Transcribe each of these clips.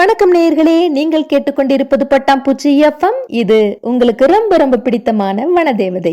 வணக்கம் நேயர்களே நீங்கள் கேட்டுக்கொண்டிருப்பது பட்டாம்பூச்சி எஃப்எம் இது உங்களுக்கு ரொம்ப ரொம்ப பிடித்தமான வனதேவதை.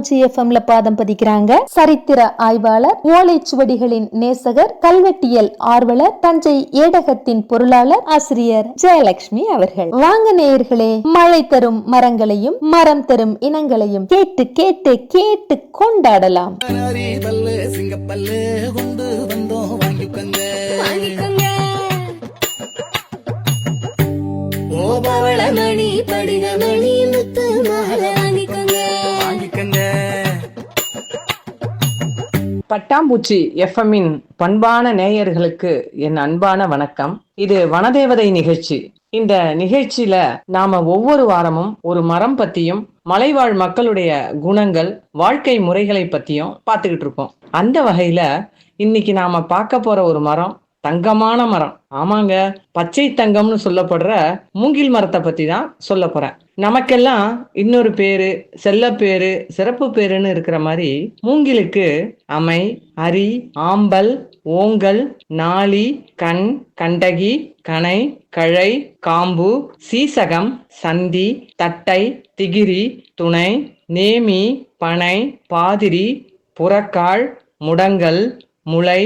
எஃப்எம்ல பாதம் பதிக்கிறாங்க. சரித்திர ஆய்வாளர் ஓலைச்சுவடிகளின் நேசகர் கல்வெட்டியல் ஆர்வலர் தஞ்சை ஏடகத்தின் பொருளாளர் ஆசிரியர் ஜெயலட்சுமி அவர்கள். வாங்க நேயர்களே மழை தரும் மரங்களையும் மரம் தரும் இனங்களையும் கேட்டு கேட்டு கேட்டு கொண்டாடலாம். சிங்கப்பல்லு கொண்டு வந்தோம். வாங்கிக்கொங்க. ஓ பவளமணி படிகமணி முத்து மாலை. பட்டாம்பூச்சி எஃப்எம்மின் பண்பான நேயர்களுக்கு என் அன்பான வணக்கம். இது வனதேவதை நிகழ்ச்சி. இந்த நிகழ்ச்சியில நாம ஒவ்வொரு வாரமும் ஒரு மரம் பத்தியும் மலைவாழ் மக்களுடைய குணங்கள் வாழ்க்கை முறைகளை பத்தியும் பார்த்துக்கிட்டு இருக்கோம். அந்த வகையில இன்னைக்கு நாம பார்க்க போற ஒரு மரம் தங்கமான மரம். ஆமாங்க பச்சை தங்கம்னு சொல்லப்படுற மூங்கில் மரத்தை பத்தி தான் சொல்ல போறேன். நமக்கெல்லாம் இன்னொரு பேரு செல்ல பேரு சிறப்பு பேருன்னு இருக்கிற மாதிரி மூங்கிலுக்கு அமை அரி ஆம்பல் ஓங்கல் நாளி கண் கண்டகி கனை கழை காம்பு சீசகம் சந்தி தட்டை திகிரி துணை நேமி பனை பாதிரி புறக்கால் முடங்கல் முளை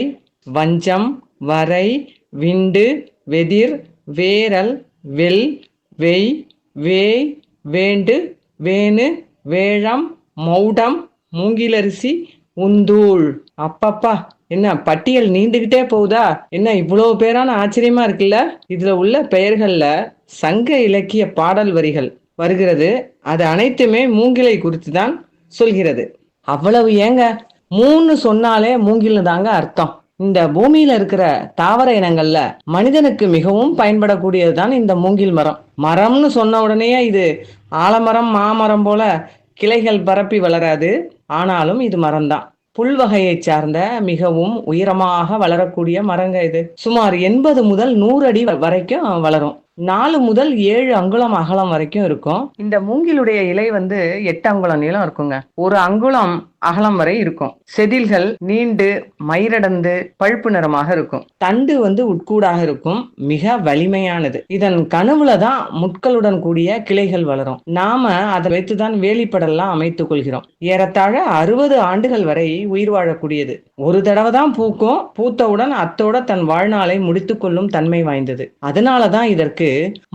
வஞ்சம் வரை விண்டு வெதிர் வேரல் வெல் வெய் வேய் வேண்டு வேணு வேழம் மௌடம் மூங்கிலரிசி உந்தூள். அப்பப்பா என்ன பட்டியல் நீண்டுகிட்டே போகுதா? என்ன இவ்வளவு பேரான ஆச்சரியமா இருக்குல்ல? இதுல உள்ள பெயர்கள்ல சங்க இலக்கிய பாடல் வரிகள் வருகிறது. அது அனைத்துமே மூங்கிலை குறித்து தான் சொல்கிறது. அவ்வளவு ஏங்க? மூணு சொன்னாலே மூங்கில்னு தாங்க அர்த்தம். இந்த பூமியில இருக்கிற தாவர இனங்கள்ல மனிதனுக்கு மிகவும் பயன்படக்கூடியதுதான் இந்த மூங்கில் மரம். மரம்னு சொன்ன உடனேயே இது ஆலமரம் மாமரம் போல கிளைகள் பரப்பி வளராது. ஆனாலும் இது மரம்தான். புல் வகையை சார்ந்த மிகவும் உயரமாக வளரக்கூடிய மரங்க இது. சுமார் எண்பது முதல் நூறு அடி வ- வரைக்கும் வளரும். நாலு முதல் ஏழு அங்குலம் அகலம் வரைக்கும் இருக்கும். இந்த மூங்கிலுடைய இலை வந்து எட்டு அங்குலம் நீளம் இருக்குங்க. ஒரு அங்குலம் அகலம் வரை இருக்கும். செதில்கள் நீண்டு மயிரடந்து பழுப்பு நிறமாக இருக்கும். தண்டு வந்து உட்கூடாக இருக்கும். மிக வலிமையானது. இதன் கனவுல தான் முட்களுடன் கூடிய கிளைகள் வளரும். நாம அதை வைத்துதான் வேலிப்படெல்லாம் அமைத்துக் கொள்கிறோம். ஏறத்தாழ அறுபது ஆண்டுகள் வரை உயிர் வாழக்கூடியது. ஒரு தடவை தான் பூக்கும். பூத்தவுடன் அத்தோட தன் வாழ்நாளை முடித்துக் கொள்ளும் தன்மை வாய்ந்தது. அதனாலதான் இதற்கு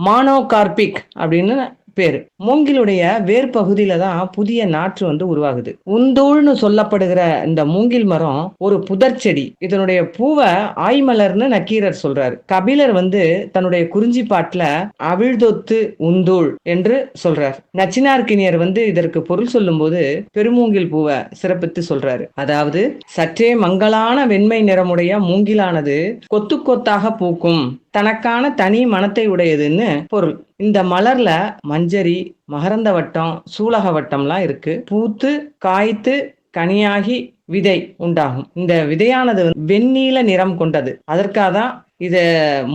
மானோகார்பிக் அப்படின்னு பேரு. மூங்கிலுடைய வேர் பகுதியில தான் புதிய நாற்று வந்து உருவாகுது. உந்தூள்னு சொல்லப்படுகிற இந்த மூங்கில் மரம் ஒரு புதர் செடி. இதனுடைய பூவை ஆய்மலர்னு நக்கீரர் சொல்றாரு. கபிலர் வந்து தன்னுடைய குறிஞ்சி பாட்டுல அவிழ்தொத்து உந்தூள் என்று சொல்றார். நச்சினார்கினியர் வந்து இதற்கு பொருள் சொல்லும்போது பெருமூங்கில் பூவை சிறப்பித்து சொல்றாரு. அதாவது சற்றே மங்கலான வெண்மை நிறமுடைய மூங்கிலானது கொத்து கொத்தாக பூக்கும் தனக்கான தனி மனத்தை உடையதுன்னு பொருள். இந்த மலர்ல மஞ்சரி மகரந்த வட்டம் சூலக வட்டம்லாம் இருக்கு. பூத்து காய்த்து கனியாகி விதை உண்டாகும். இந்த விதையானது வந்து நிறம் கொண்டது. அதற்காக தான் இத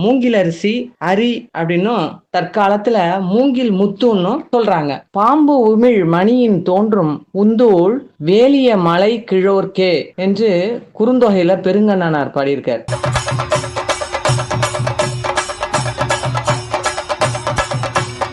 மூங்கில் அரிசி அரி அப்படின்னும் தற்காலத்துல மூங்கில் முத்துன்னு சொல்றாங்க. பாம்பு உமிழ் மணியின் தோன்றும் உந்தூள் வேலிய மலை கிழோர்க்கே என்று குறுந்தொகையில பெருங்கண்ணனார் பாடியிருக்கார்.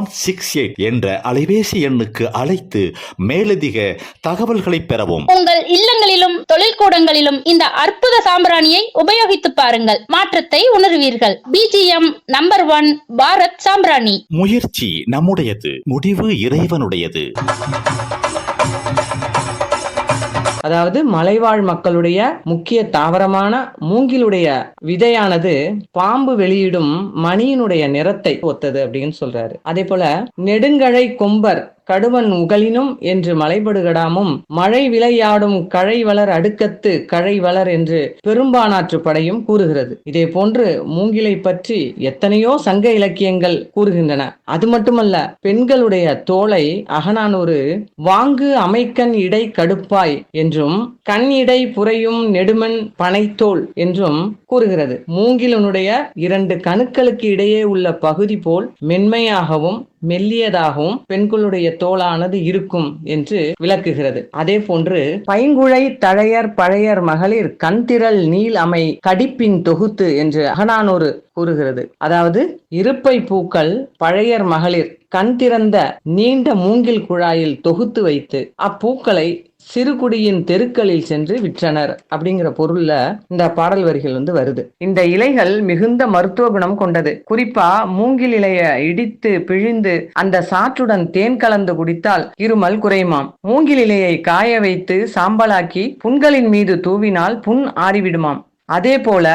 one six eight என்ற அலைபேசி எண்ணுக்கு அழைத்து மேலதிக தகவல்களை பெறவும். உங்கள் இல்லங்களிலும் தொழில்கூடங்களிலும் இந்த அற்புத சாம்பிராணியை உபயோகித்து பாருங்கள். மாற்றத்தை உணர்வீர்கள். பிஜிஎம் நம்பர் ஒன் பாரத் சாம்பிராணி. முயற்சி நம்முடையது முடிவு இறைவனுடையது. அதாவது மலைவாழ் மக்களுடைய முக்கிய தாவரமான மூங்கிலுடைய விதையானது பாம்பு வெளியிடும் மணியினுடைய நிறத்தை ஒத்தது அப்படின்னு சொல்றாரு. அதே போல நெடுங்கழை கொம்பர் கடுவன் உகலினும் என்று மலைபடுகடாமும் மழை விளையாடும் கழை வளர் அடுக்கத்து கழை வளர் என்று பெரும்பானாற்று படையும் கூறுகிறது. இதே போன்று மூங்கிலை பற்றி எத்தனையோ சங்க இலக்கியங்கள் கூறுகின்றன. அது மட்டுமல்ல பெண்களுடைய தோலை அகனானூறு வாங்கு அமைக்கண் இடை கடுப்பாய் என்றும் கண் இடை புரையும் நெடுமன் பனைத்தோல் என்றும் கூறுகிறது. மூங்கிலனுடைய இரண்டு கணுக்களுக்கு இடையே உள்ள பகுதி போல் மென்மையாகவும் மெல்லியதாகவும் பெண்களுடைய தோளானது இருக்கும் என்று விளக்குகிறது. அதே போன்று பைங்குழை தழையர் பழையர் மகளிர் கண்திரள் நீல் அமை கடிப்பின் தொகுத்து என்று அகனானூறு கூறுகிறது. அதாவது இருப்பை பூக்கள் பழையர் மகளிர் கண் திறந்த நீண்ட மூங்கில் குழாயில் தொகுத்து வைத்து அப்பூக்களை சிறுகுடியின் தெருக்களில் சென்று விற்றனர் அப்படிங்கிற பொருள்ல இந்த பாடல் வரிகள் வந்து வருது. இந்த இலைகள் மிகுந்த மருத்துவ குணம் கொண்டது. குறிப்பா மூங்கில் இலைய இடித்து பிழிந்து அந்த சாற்றுடன் தேன் கலந்து குடித்தால் இருமல் குறையுமாம். மூங்கில் இலையை காய வைத்து சாம்பலாக்கி புண்களின் மீது தூவினால் புண் ஆறிவிடுமாம். அதே போல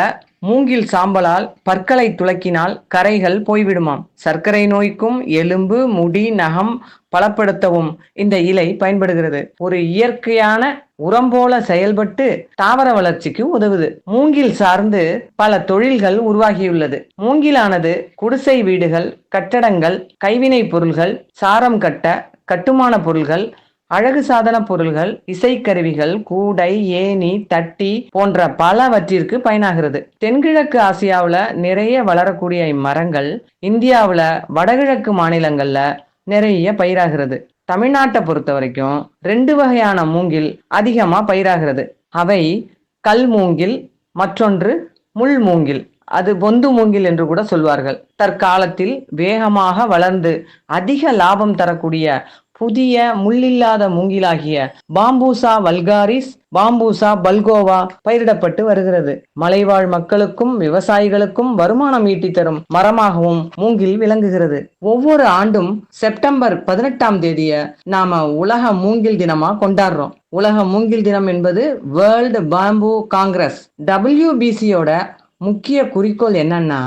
மூங்கில் சாம்பலால் பற்களை துலக்கினால் கரைகள் போய்விடுமாம். சர்க்கரை நோய்க்கும் எலும்பு முடி நகம் பலப்படுத்தவும் இந்த இலை பயன்படுகிறது. ஒரு இயற்கையான உரம் போல செயல்பட்டு தாவர வளர்ச்சிக்கு உதவுது. மூங்கில் சார்ந்து பல தொழில்கள் உருவாகியுள்ளது. மூங்கிலானது குடிசை வீடுகள் கட்டடங்கள் கைவினைப் பொருள்கள் சாரம் கட்ட கட்டுமான பொருள்கள் அழகு சாதன பொருள்கள் இசைக்கருவிகள் கூடை ஏணி தட்டி போன்ற பலவற்றிற்கு பயனாகிறது. தென்கிழக்கு ஆசியாவில் நிறைய வளரக்கூடிய இம்மரங்கள் இந்தியாவில் வடகிழக்கு மாநிலங்கள்ல நிறைய பயிராகிறது. தமிழ்நாட்டை பொறுத்த வரைக்கும் ரெண்டு வகையான மூங்கில் அதிகமா பயிராகிறது. அவை கல் மூங்கில் மற்றொன்று முள் மூங்கில். அது பொந்து மூங்கில் என்று கூட சொல்வார்கள். தற்காலத்தில் வேகமாக வளர்ந்து அதிக லாபம் தரக்கூடிய புதிய முள்ளில்லாத மூங்கிலாகிய பாம்பூசா வல்காரிஸ் பாம்பூசா பல்கோவா பயிரிடப்பட்டு வருகிறது. மலைவாழ் மக்களுக்கும் விவசாயிகளுக்கும் வருமானம் ஈட்டி தரும் மரமாகவும் மூங்கில் விளங்குகிறது. ஒவ்வொரு ஆண்டும் செப்டம்பர் பதினெட்டாம் தேதிய நாம உலக மூங்கில் தினமா கொண்டாடுறோம். உலக மூங்கில் தினம் என்பது வேர்ல்டு பாம்பு காங்கிரஸ் டபிள்யூபிசியோட முக்கிய குறிக்கோள் என்னன்னா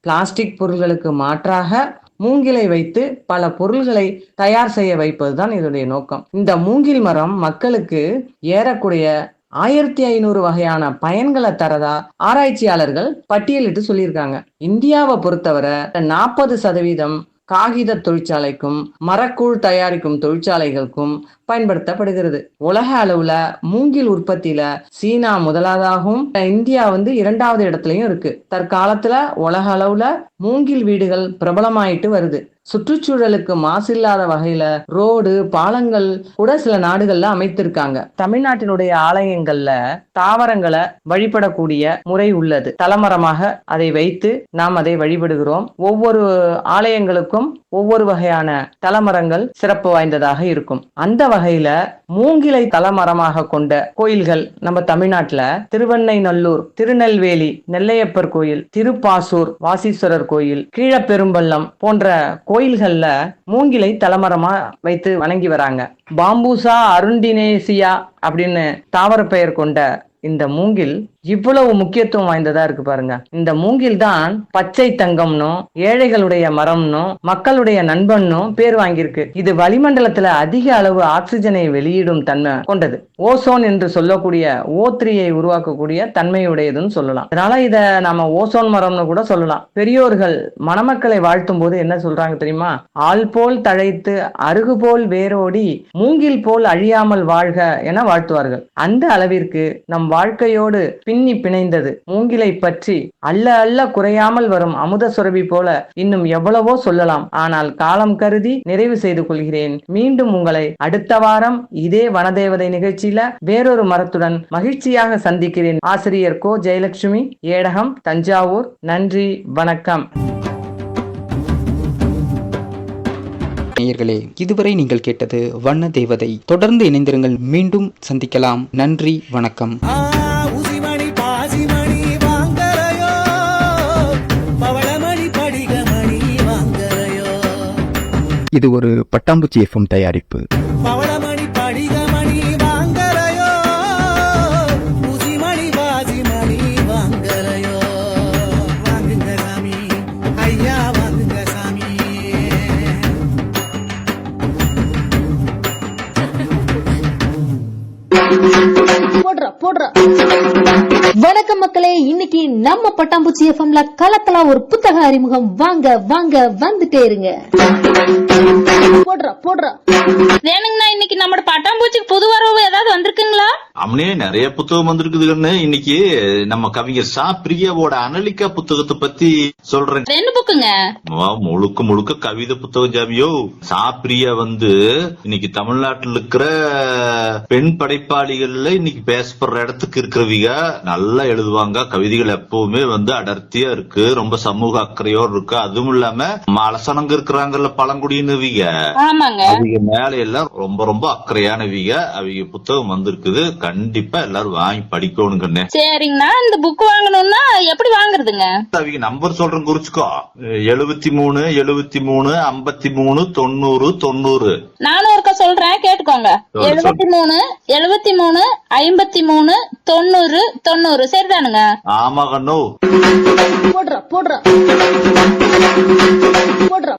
பிளாஸ்டிக் பொருள்களுக்கு மாற்றாக மூங்கிலை வைத்து பல பொருள்களை தயார் செய்ய வைப்பதுதான் இதனுடைய நோக்கம். இந்த மூங்கில் மரம் மக்களுக்கு ஏறக்கூடிய ஆயிரத்தி ஐநூறு வகையான பயன்களை தரதா ஆராய்ச்சியாளர்கள் பட்டியலிட்டு சொல்லியிருக்காங்க. இந்தியாவை பொறுத்தவரை நாற்பது சதவீதம் காகித தொழிற்சாலைக்கும் மரக்கூழ் தயாரிக்கும் தொழிற்சாலைகளுக்கும் பயன்படுத்தப்படுகிறது. உலக அளவுல மூங்கில் உற்பத்தியில சீனா முதலாவதாகவும் இந்தியா வந்து இரண்டாவது இடத்துலயும் இருக்கு. தற்காலத்துல உலக அளவுல மூங்கில் வீடுகள் பிரபலமாயிட்டு வருது. சுற்றுச்சூழலுக்கு மாசு இல்லாத வகையில ரோடு பாலங்கள் கூட சில நாடுகள்ல அமைத்திருக்காங்க. தமிழ்நாட்டினுடைய ஆலயங்கள்ல தாவரங்களை வழிபடக்கூடிய முறை உள்ளது. தலமரமாக அதை வைத்து நாம் அதை வழிபடுகிறோம். ஒவ்வொரு ஆலயங்களுக்கும் ஒவ்வொரு வகையான தலமரங்கள் சிறப்பு வாய்ந்ததாக இருக்கும். அந்த வகையில மூங்கிலை தலமரமாக கொண்ட கோயில்கள் நம்ம தமிழ்நாட்டுல திருவெண்ணைநல்லூர் திருநெல்வேலி நெல்லையப்பர் கோயில் திருப்பாசூர் வாசீஸ்வரர் கோயில் கீழப்பெரும்பள்ளம் போன்ற கோயில்கள்ல மூங்கிலை தலமரமா வைத்து வணங்கி வராங்க. பாம்பூசா அருண்டினேசியா அப்படின்னு தாவர பெயர் கொண்ட இந்த மூங்கில் இவ்வளவு முக்கியத்துவம் வாய்ந்ததா இருக்கு பாருங்க. இந்த மூங்கில் தான் பச்சை தங்கம்னும் ஏழைகளுடைய மரம்னும் மக்களுடைய நண்பன்னும் பேர் வாங்கியிருக்கு. இது வளிமண்டலத்துல அதிக அளவு ஆக்சிஜனை வெளியிடும் தன்மை கொண்டது. ஓசோன் என்று சொல்லக்கூடிய ஓ த்ரீயை உருவாக்கக்கூடிய தன்மையுடையதுன்னு சொல்லலாம். அதனால இத நாம ஓசோன் மரம்னு கூட சொல்லலாம். பெரியோர்கள் மணமக்களை வாழ்த்தும் போது என்ன சொல்றாங்க தெரியுமா? ஆள் போல் தழைத்து அருகு போல் வேரோடி மூங்கில் போல் அழியாமல் வாழ்க என வாழ்த்துவார்கள். அந்த அளவிற்கு நம் வாழ்க்கையோடு பின்னி பிணைந்தது. மூங்கிலை பற்றி அல்ல அல்ல குறையாமல் வரும் அமுத சுரபி போல இன்னும் எவ்வளவோ சொல்லலாம். ஆனால் காலம் கருதி நிறைவு செய்து கொள்கிறேன். மீண்டும் உங்களை அடுத்த வாரம் இதே வனதேவதை நிகழ்ச்சியில வேறொரு மரத்துடன் மகிழ்ச்சியாக சந்திக்கிறேன். ஆசிரியர் கோ. ஜெயலட்சுமி ஏடகம் தஞ்சாவூர். நன்றி வணக்கம். நேயர்களே இதுவரை நீங்கள் கேட்டது வண்ண தேவதை தொடர்ந்து இணைந்திருங்கள். மீண்டும் சந்திக்கலாம். நன்றி வணக்கம். இது ஒரு பட்டாம்பூச்சி எஃப்எம் தயாரிப்பு. போடுறா போடுறா. வணக்கம் மக்களே இன்னைக்கு நம்ம பட்டாம்பூச்சி எஃப்எம்ல கலக்கலா ஒரு புத்தக அறிமுகம். வாங்க வாங்க வந்துட்டே இருங்க. போடுறா போடுறா. வேணுங்கண்ணா இன்னைக்கு நம்ம பட்டாம்பூச்சிக்கு புது வரவு ஏதாவது வந்திருக்குங்களா? அம்னே நிறைய புத்தகம் வந்திருக்குதுன்னு இன்னைக்கு நம்ம கவிஞர் சா. பிரியாவோட அனலிக்கா புத்தகத்தை பத்தி சொல்றேன். ரெண்டு புக்குங்க. வா, முழுக்க முழுக்க கவிதை புத்தகம் ஜாமியோ சா. பிரியா வந்து இன்னைக்கு தமிழ்நாட்டில் இருக்கிற பெண் படைப்பாளிகள்ல இன்னைக்கு பேசப்படுற இடத்துக்கு இருக்கிறவங்க. நல்லா எழுதுவாங்க. கவிதைகள் எப்பவுமே வந்து அடர்த்தியா இருக்கு. ரொம்ப சமூக அக்கறையோடு இருக்கு. அதுவும் இல்லாம மலசனங்க இருக்கிறாங்கல்ல பழங்குடியினவிங்க ஆமாங்க. அவங்க மேல எல்லாம் ரொம்ப ரொம்ப அக்கறையானவிங்க அவங்க புத்தகம் வந்திருக்குது. கண்டிப்பா எல்லாரும் வாங்கி படிக்கணுங்கண்ணே சரிங்கண்ணா. இந்த புக் வாங்கணும்னா எப்படி வாங்குறதுங்க? அவங்க நம்பர் சொல்றேன் குறிச்சுக்கோ. எழுபத்தி மூணு எழுபத்தி மூணு ஐம்பத்தி மூணு தொண்ணூறு தொண்ணூறு. நானும் ஒருக்கா சொல்றேன். கேட்டுக்கோங்க. எழுபத்தி மூணு எழுபத்தி மூணு ஐம்பத்தி மூணு தொண்ணூறு. தொண்ணூறு சரிதானுங்க. ஆமா கண்ணு. போடுறா போடுறா. போடுறா.